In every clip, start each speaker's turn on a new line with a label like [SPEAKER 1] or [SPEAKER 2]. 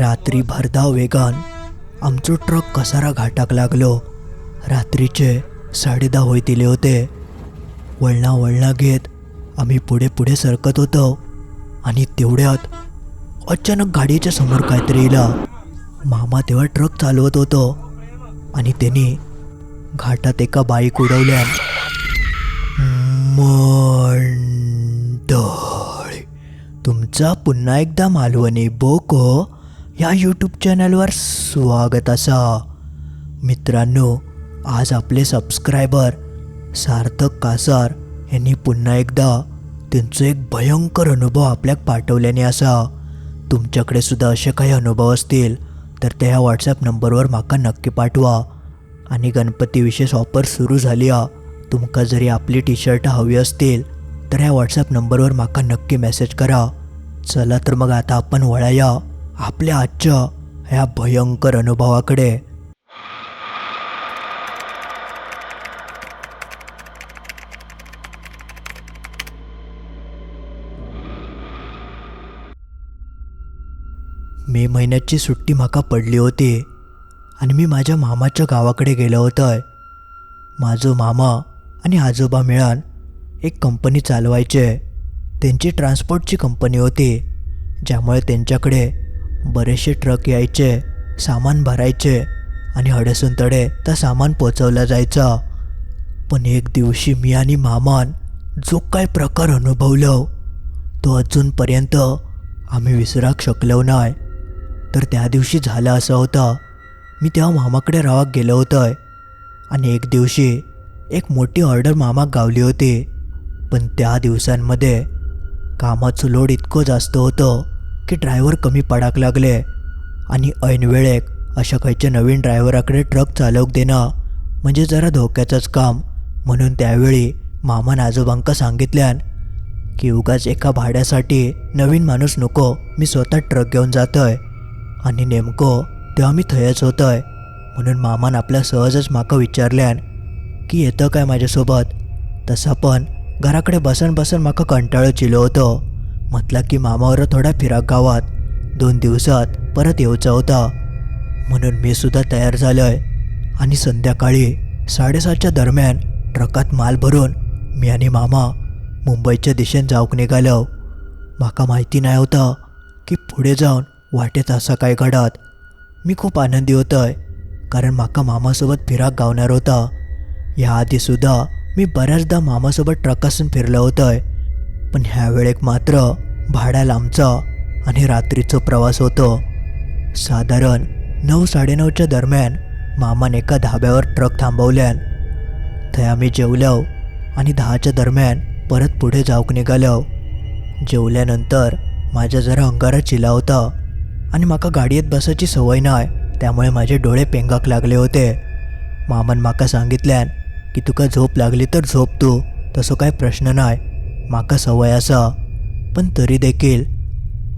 [SPEAKER 1] रात्री भरधाव वेगान आमचो ट्रक कसारा घाटाक लागलो. रात्रीचे साडेदहा होईतिले होते. वळणा वळणा घेत आम्ही पुढे पुढे सरकत होतो. आणि तेवढ्यात अचानक गाडीच्या समोर काहीतरी येला मामा तेव्हा ट्रक चालवत होतो. आणि त्यांनी घाटात एका बाईक उडवल्या. मंडळ तुमचा पुन्हा एकदा मालवणी बोको या यूट्यूब चॅनलवर स्वागत असा. मित्रांनो आज आपले सबस्क्रायबर सार्थक कासार यांनी पुन्हा एकदा त्यांचं एक भयंकर अनुभव आपल्याक पाठवल्याने असा. तुमच्याकडे सुद्धा असे काही अनुभव असतील तर ते ह्या व्हॉट्सॲप नंबरवर माका नक्की पाठवा. आणि गणपती विशेष ऑफर सुरू झाली आ तुमका जरी आपली टी शर्ट हवी असतील तर ह्या व्हॉट्सॲप नंबरवर माका नक्की मेसेज करा. चला तर मग आता आपण वळाया. आपल्या आजच्या ह्या भयंकर अनुभवाकडे. मे महिन्याची सुट्टी म्हाका पडली होती आणि मी माझ्या मामाच्या गावाकडे गेलो होतोय. माझो मामा आणि आजोबा मिळून एक कंपनी चालवायचे. त्यांची ट्रान्सपोर्टची कंपनी होती ज्यामुळे त्यांच्याकडे बरेचसे ट्रक यायचे सामान भरायचे आणि हडसून तडे तर सामान पोचवलं जायचं. पण एक दिवशी मी आणि मामान जो काय प्रकार अनुभवलो तो अजूनपर्यंत आम्ही विसराक शकलो नाही. तर त्या दिवशी झालं असं होतं. मी तेव्हा मामाकडे रावाक गेलो होतोय आणि एक दिवशी एक मोठी ऑर्डर मामाक गावली होती. पण त्या दिवसांमध्ये कामाचं लोड इतकं जास्त होतं की ड्रायव्हर कमी पडाक लागले. आणि ऐनवेळेक अशा खंयचे नवीन ड्रायव्हराकडे ट्रक चालवक देणं म्हणजे जरा धोक्याचंच काम म्हणून त्यावेळी मामान आजोबांका सांगितल्यान की उगाच एका भाड्यासाठी नवीन माणूस नको मी स्वतः ट्रक घेऊन जातोय. आणि नेमकं तेव्हा मी थंयच होतोय. म्हणून मामान आपल्या सहजच माका विचारल्यान की येतं काय माझ्यासोबत? तसा पण घराकडे बसन बसन माका कंटाळो चिलो होतो. म्हटला की मामावर थोडा फिराक गावात दोन दिवसात परत येऊचा होता. म्हणून मी सुद्धा तयार झालोय. आणि संध्याकाळी साडेसातच्या दरम्यान ट्रकात माल भरून मी आणि मामा मुंबईच्या दिशेने जाऊक निघालो. माका माहिती नाही होतं की पुढे जाऊन वाटेत असं काय घडत. मी खूप आनंदी होतोय कारण माका मामासोबत फिराक गावणार होता. याआधीसुद्धा मी बऱ्याचदा मामासोबत ट्रकासून फिरलो आहे पण ह्या वेळेक मात्र भाड्या लांबचा आणि रात्रीचं प्रवास होतो. साधारण नऊ साडेनऊच्या दरम्यान मामान एका धाब्यावर ट्रक थांबवल्यान थंय आम्ही जेवलो आणि दहाच्या दरम्यान परत पुढे जाऊक निघालो जेवल्यानंतर माझ्या जरा अंगारा चिला होता आणि माका गाडयेत बसायची सवय नाही त्यामुळे माझे डोळे पेंगाक लागले होते. मामान माका सांगितल्यान की तुका झोप लागली तर झोप तू तसं काय प्रश्न नाही माका सवय असा पण तरी देखील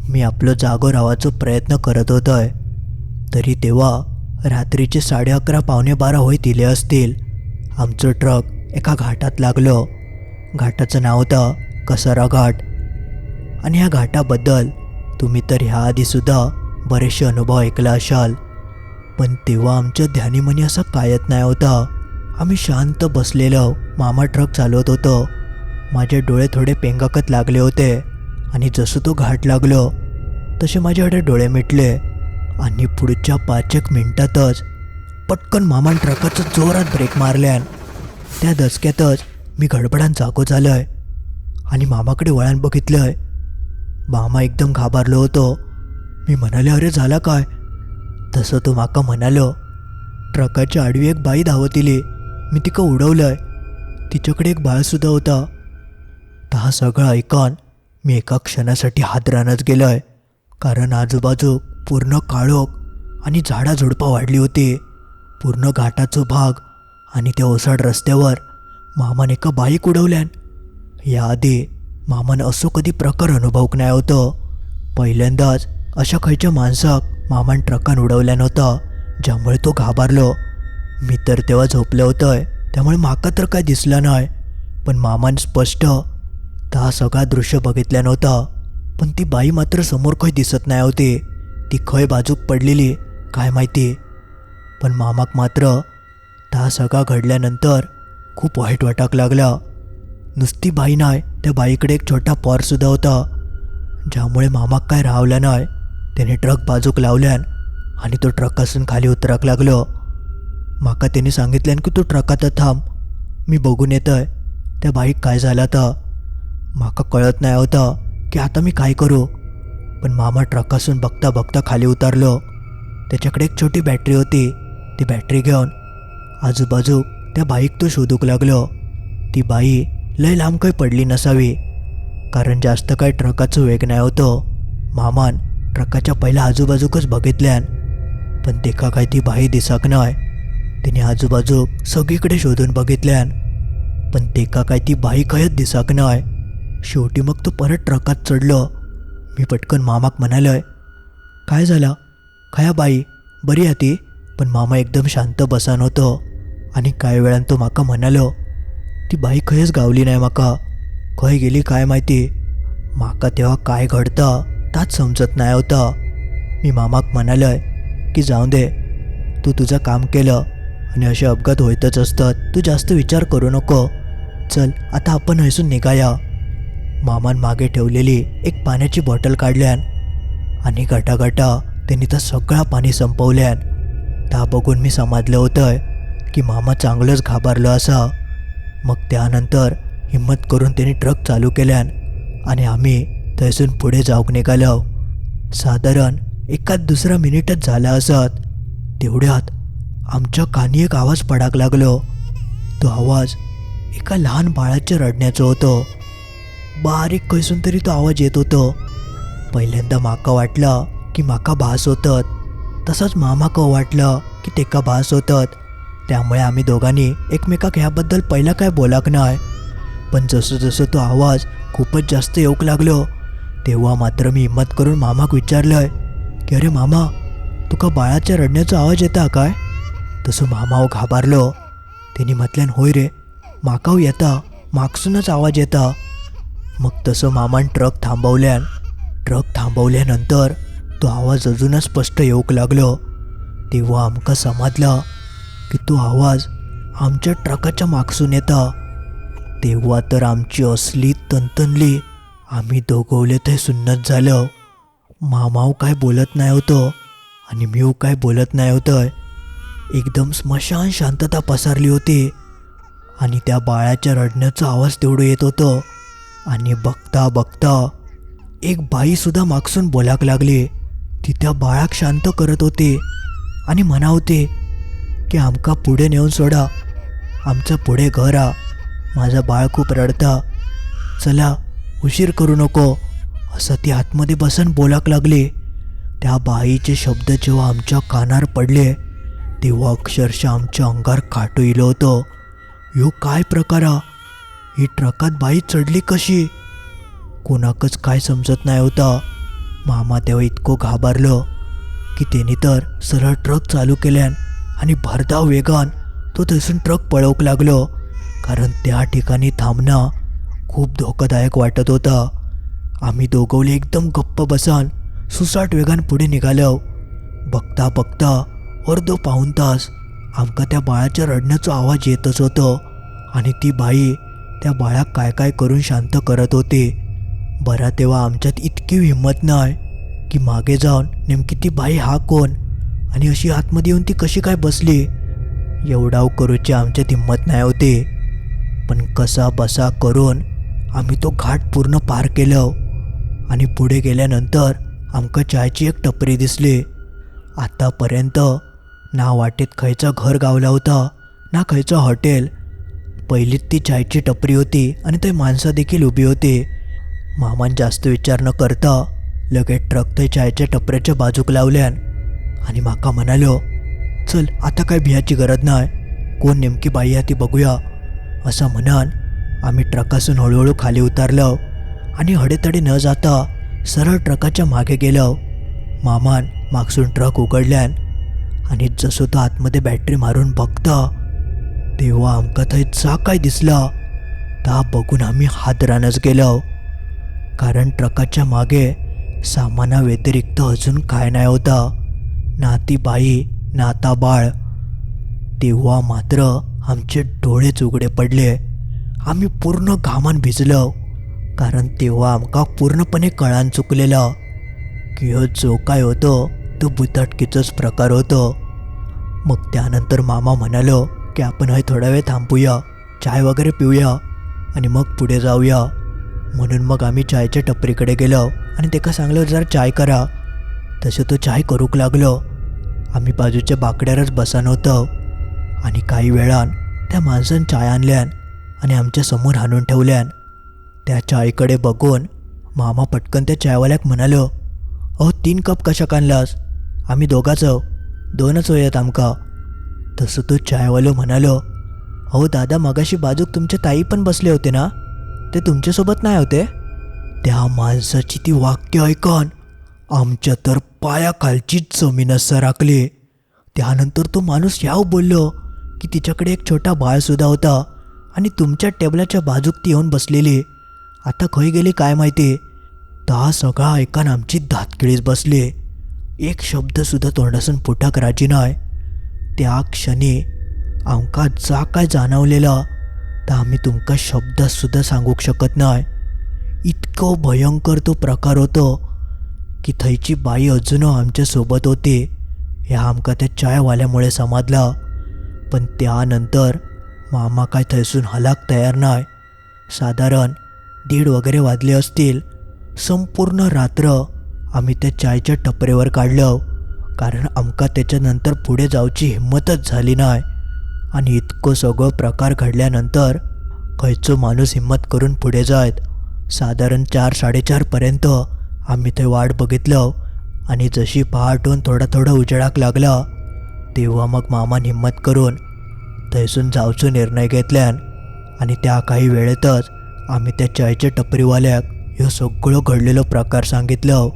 [SPEAKER 1] मी आपलं जागो राहायचो प्रयत्न करत होतोय. तरी तेव्हा रात्रीचे साडे अकरा पावणे बारा होई दिले असतील. आमचं ट्रक एका घाटात लागलो. घाटाचं नाव होतं कसारा घाट. आणि ह्या घाटाबद्दल तुम्ही तर ह्या आधीसुद्धा बरेचसे अनुभव ऐकला असाल. पण तेव्हा आमच्या ध्यानीमनी असा कायत नाही होता. आम्ही शांत बसलेलं. मामा ट्रक चालवत होतो. माझे डोळे थोडे पेंगाकत लागले होते. आणि जसं तो घाट लागलो तसे माझ्याकडे डोळे मिटले. आणि पुढच्या पाच एक मिनटातच पटकन मामान ट्रकाचं जोरात ब्रेक मारल्यान त्या दचक्यातच मी गडबडान जागो आहे आणि मामाकडे वळण बघितलंय. मामा एकदम घाबरलो होतो. मी म्हणाले अरे झाला काय? तसं तो माका म्हणालो ट्रकाच्या आडवी एक बाई धावत इली. मी तिका उडवलंय. तिच्याकडे एक बाळसुद्धा होता. आता हा सगळं ऐकून मी एका क्षणासाठी हादरानच गेलोय. कारण आजूबाजू पूर्ण काळोख आणि झाडाझुडपा वाढली होती. पूर्ण घाटाचो भाग आणि त्या ओसाड रस्त्यावर मामाने एका बाईक उडवल्यान. याआधी मामानं असो कधी प्रकार अनुभवक नाही होतं. पहिल्यांदाच अशा खयच्या माणसाक मामान ट्रकान उडवल्यान होता ज्यामुळे तो घाबरलो. मी तर तेव्हा झोपलं होतंय त्यामुळे माका तर काय दिसलं नाही. पण मामान स्पष्ट तर हा सगळा दृश्य बघितल्या नव्हता पण ती बाई मात्र समोर काही दिसत नाही होती. ती खंय बाजूक पडलेली काय माहिती. पण मामाक मात्र ता सगळा घडल्यानंतर खूप वाईट वाटाक लागला. नुसती बाई नाही त्या बाईकडे एक छोटा पॉरसुद्धा होता. ज्यामुळे मामाक काय रावलं नाही त्याने ट्रक बाजूक लावल्यान आणि तो ट्रकासून खाली उतराक लागलो. माका त्याने सांगितल्यान की तू ट्रकात थांब मी बघून येतोय. त्या बाईक काय झाला तर माका कळत नाही होतं की आता मी काय करू. पण मामा ट्रकासून बघता बघता खाली उतरलो. त्याच्याकडे एक छोटी बॅटरी होती. ती बॅटरी घेऊन आजूबाजू त्या बाईक तो शोधूक लागलो. ती बाई लय लांब काही पडली नसावी. कारण जास्त काही ट्रकाचं वेग नाही होतो. मामान ट्रकाच्या पहिल्या आजूबाजूकच बघितल्यान. पण तेका काय ती बाई दिसाक नाही. तिने आजूबाजू सगळीकडे शोधून बघितल्यान. पण तेका काय ती बाई खयच दिसाक नाही. शेवटी मग तो परत ट्रकात चढलो. मी पटकन मामाक म्हणालोय काय झालं? खया बाई बरी आहे ती. पण मामा एकदम शांत बसान होतो आणि काही वेळान तो माका म्हणालो ती बाई खयच गावली नाही माका. खंय गेली काय माहिती? माका तेव्हा काय घडतं ताच समजत नाही होतं. मी मामाक म्हणालोय की जाऊ दे. तू तुझं काम केलं आणि असे अपघात होतच असतात. तू जास्त विचार करू नको. चल आता आपण हसून निघाया. मामान मागे ठेवलेली एक पाण्याची बॉटल काढल्यान आणि गटागटा त्यांनी तर सगळा पाणी संपवल्यान. त्या बघून मी समाजलं होतं की मामा चांगलंच घाबरलो असा. मग त्यानंतर हिंमत करून त्यांनी ट्रक चालू केल्यान आणि आम्ही थंयसून पुढे जाऊक निघालो. साधारण एकाच दुसरा मिनिटच झाला असत. तेवढ्यात आमच्या कानी एक आवाज पडाक लागलो. तो आवाज एका लहान बाळाच्या रडण्याचा होतो. बारीक खसून तरी तो आवाज येत होतो. पहिल्यांदा माका वाटलं की माका भास होतत. तसंच मामाक वाटलं की तेका भास होतत. त्यामुळे आम्ही दोघांनी एकमेकाक ह्याबद्दल पहिला काय बोलाक नाही पण जसं जसं तो आवाज खूपच जास्त येऊक लागलो तेव्हा मात्र मी हिंमत करून मामाक विचारलंय की अरे मामा तुका बाळाच्या रडण्याचा आवाज येता काय? तसं मामाव घाबरलो. त्यांनी म्हटल्यान होय रे माकाव येता मागसूनच आवाज येता. मग तसं मामान ट्रक थांबवल्यान ट्रक थांबवल्यानंतर तो आवाज अजूनच स्पष्ट येऊक लागलो. तेव्हा आमकां समजलं की तो आवाज आमच्या ट्रकाच्या मागसून येता. तेव्हा तर आमची असली तनतनली आम्ही दोघवले ते सुन्नत झालं. मामाव काय बोलत नाही होतं आणि मीव काय बोलत नाही होतं एकदम स्मशान शांतता पसरली होती आणि त्या बाळाच्या रडण्याचा आवाज तेवढं येत होतं. आणि बघता बघता एक बाईसुद्धा मागसून बोलाक लागली. ती त्या बाळाक शांत करत होते आणि म्हणावते की आमका पुढे नेऊन सोडा. आमचं पुढे घर आ. माझं बाळ खूप रडता. चला उशीर करू नको. असं ती आतमध्ये बसून बोलाक लागली. त्या बाईचे शब्द जेव्हा आमच्या कानार पडले तेव्हा अक्षरशः आमच्या अंगार काटू इलं होतं. ह्यो काय प्रकार ही ट्रकात बाई चढली कशी? कोणाकच काय समजत नाही होता. मामा तेव्हा इतकं घाबरलं की त्यांनी तर सरळ ट्रक चालू केल्यान आणि भरधाव वेगान तो थंयसून ट्रक पळवक लागलो. कारण त्या ठिकाणी थांबणं खूप धोकादायक वाटत होता. आम्ही दोघवले एकदम गप्प बसान सुसाट वेगान पुढे निघालो. बघता बघता अर्धो पाऊण तास आमका त्या बाळाच्या रडण्याचा आवाज येतच होतो. आणि ती बाई त्या बाळा काय काय करून शांत करत होते. बरा तेव्हा आमच्यात इतकी हिंमत नाही की मागे जाऊन नेमकी ती बाई हा कोण आणि अशी आतमध्ये येऊन ती कशी काय बसली? एवढाव करूची आमच्यात हिंमत नाही होती. पण कसा बसा करून आम्ही तो घाट पूर्ण पार केलं आणि पुढे गेल्यानंतर आमका चायची एक टपरी दिसली. आतापर्यंत ना वाटेत खयचं घर गावला होता ना खयचं हॉटेल पहिलीत ती चायची टपरी होती आणि ते माणसं देखील उभी होती. मामान जास्त विचार न करता लगेच ट्रक ते चायच्या टपऱ्याच्या बाजूक लावल्यान आणि माका म्हणालो चल आता काय भियाची गरज नाही कोण नेमकी बाई आहे ती बघूया. असं म्हणान आम्ही ट्रकासून हळूहळू खाली उतरलो आणि हडेतडे न जाता सरळ ट्रकाच्या मागे गेलो. मामान मागसून ट्रक उघडल्यान आणि जसं तो आतमध्ये बॅटरी मारून बघता तेव्हा आमका थंय जा काय दिसला? ता बघून आम्ही हादरानच गेलो. कारण ट्रकाच्या मागे सामानाव्यतिरिक्त अजून काय नाही होता. ना ती बाई ना बाळ तेव्हा मात्र आमचे डोळेच उघडे पडले. आम्ही पूर्ण घामान भिजलो. कारण तेव्हा आमका पूर्णपणे कळान चुकलेलं. की हो जो काय होतो तो बुताटकीचोच प्रकार होतो. मग त्यानंतर मामा म्हणालो की आपण हय थोडा वेळ थांबूया चाय वगैरे पिऊया आणि मग पुढे जाऊया. म्हणून मग आम्ही चायच्या टपरीकडे गेलो आणि त्याका सांगलो जरा चाय करा. तसं तो चाय करूक लागलो. आम्ही बाजूच्या बाकड्यावरच बसा नव्हतं आणि काही वेळान त्या माणसानं चाय आणल्यान आणि आमच्यासमोर हाणून ठेवल्यान त्या चायकडे बघून मामा पटकन त्या चायवाल्याक म्हणालो अहो तीन कप कशाक आणलास? आम्ही दोघाच दोनच होयात आमका. तसं तो चायवालो म्हणालो अहो दादा मगाशी बाजूक तुमचे ताई पण बसले होते ना? ते तुमच्यासोबत नाही होते? त्या माणसाची ती वाक्य ऐकून आमच्या तर पायाखालचीच जमीनच सरकली त्यानंतर तो माणूस याव बोललो की तिच्याकडे एक छोटा बाळसुद्धा होता आणि तुमच्या टेबलाच्या बाजूक ती येऊन बसलेली. आता खंय गेली काय माहिती? ता सगळा ऐकान आमची दातकिळीच बसली. एक शब्दसुद्धा तोंडासून फुटाक राजी नाही त्या क्षणी आमका जा काय जाणवलेलं तर आम्ही तुमका शब्दसुद्धा सांगूक शकत नाही इतकं भयंकर तो प्रकार होतो की थंयची बाई अजून आमच्यासोबत होती. ह्या आमका त्या चायवाल्यामुळे समजला. पण त्यानंतर मामा काय थंयसून हलाक तयार नाही साधारण दीड वगैरे वाजले असतील. संपूर्ण रात्र आम्ही त्या चायच्या टपरेवर काढलं. कारण आमका त्याच्यानंतर पुढे जाऊची हिंमतच झाली नाही. आणि इतकं सगळं प्रकार घडल्यानंतर खयचो माणूस हिंमत करून पुढे जायत. साधारण चार साडेचारपर्यंत आम्ही ते वाट बघितलं आणि जशी पहाटून थोडा थोडा उजेडाक लागला तेव्हा मग मामान हिंमत करून थंयसून जावचो निर्णय घेतल्यान आणि त्या काही वेळेतच आम्ही त्या चायच्या टपरीवाल्याक ह्यो सगळं घडलेलो प्रकार सांगितलं.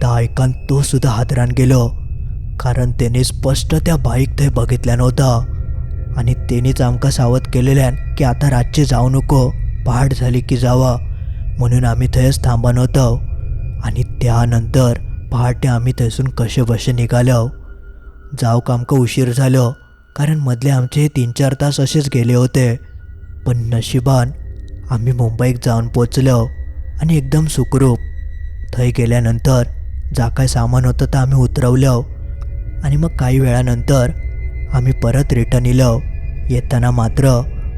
[SPEAKER 1] त्या ऐकान तो सुद्धा हादरान गेलो. कारण त्याने स्पष्ट त्या बाईक थंय बघितल्या नव्हता. आणि त्यानेच आमका सावध केलेल्यान की आता रातचे जाऊ नको पहाट झाली की जावा म्हणून आम्ही थंयच थांबा नव्हतो आणि त्यानंतर पहाटे आम्ही थंयसून कसे बसे निघालो. जाऊक आमका उशीर झालो कारण मधले आमचे तीन चार तास असेच गेले होते. पण नशिबान आम्ही मुंबईत जाऊन पोचलो आणि एकदम सुखरूप. थंय गेल्यानंतर जा काय सामान होतं तर आम्ही उतरवलं. आणि मग काही वेळानंतर आम्ही परत रिटर्न इलो. येताना मात्र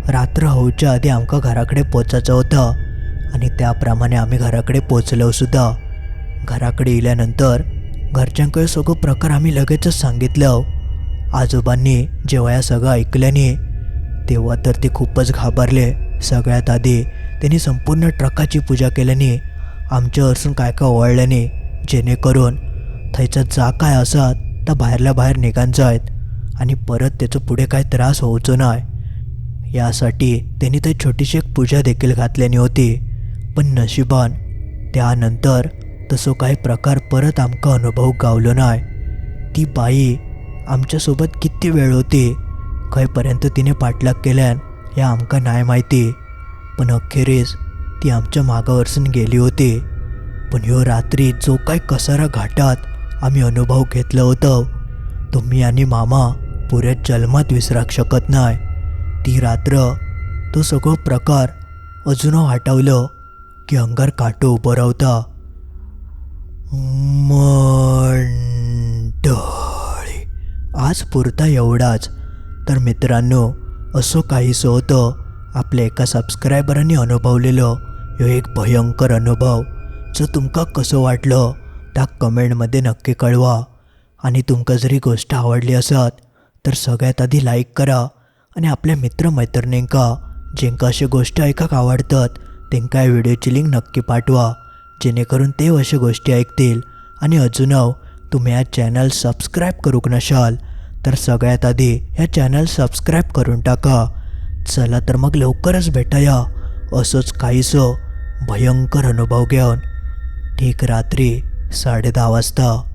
[SPEAKER 1] रात्र होऊच्या आधी आमकां घराकडे पोचायचं होतं. आणि त्याप्रमाणे आम्ही घराकडे पोचलो सुद्धा. घराकडे इल्यानंतर घरच्यांकडे सगळं प्रकार आम्ही लगेचच सांगितलं. आजोबांनी जेव्हा या सगळं ऐकल्याने तेव्हा तर ते खूपच घाबरले. सगळ्यात आधी त्यांनी संपूर्ण ट्रकाची पूजा केल्याने आमच्यावरसून काय काय ओळल्याने जेणेकरून थंयचं जा काय असत तर बाहेरल्या बाहेर निघांचं आहेत आणि परत त्याचं पुढे काय त्रास होऊचो नाही यासाठी त्यांनी ते छोटीशी एक पूजा देखील घातल्यानी होती. पण नशिबान त्यानंतर तसो काही प्रकार परत आमका अनुभव गावलो नाही ती बाई आमच्यासोबत किती वेळ होती? खंयपर्यंत तिने पाठलाग केल्यान हे आमका नाही माहिती. पण अखेरीस ती आमच्या मागावरसून गेली होती. पण ह्यो रात्री जो काय कसारा घाटात आम्ही अनुभव घेतलं होतं. तुम्ही आणि मामा पुऱ्या जन्मात विसराक शकत नाही. ती रात्र तो सगळं प्रकार अजून आठवलं की अंगार काटो उभं रावता. मंडळी आज पुरता एवढाच. तर मित्रांनो असो काहीसं होतं. आपल्या एका सबस्क्रायबरांनी अनुभवलेलं ह्यो एक भयंकर अनुभव. जो तुमका कसं वाटलं त्या कमेंटमध्ये नक्की कळवा. आणि तुमका जरी गोष्ट आवडली असत तर सगळ्यात आधी लाईक करा आणि आपल्या मित्रमैत्रिणींका जेंका अशा गोष्ट ऐकाक आवडतात तेंका या व्हिडिओची लिंक नक्की पाठवा. जेणेकरून ते अशा गोष्टी ऐकतील. आणि अजून तुम्ही या चॅनल सबस्क्राईब करूक नशाल तर सगळ्यात आधी ह्या चॅनल सबस्क्राईब करून टाका. चला तर मग लवकरच भेटाया. असंच काहीसं भयंकर अनुभव घेऊन. ठीक रात्री. साडे दहा वाजता.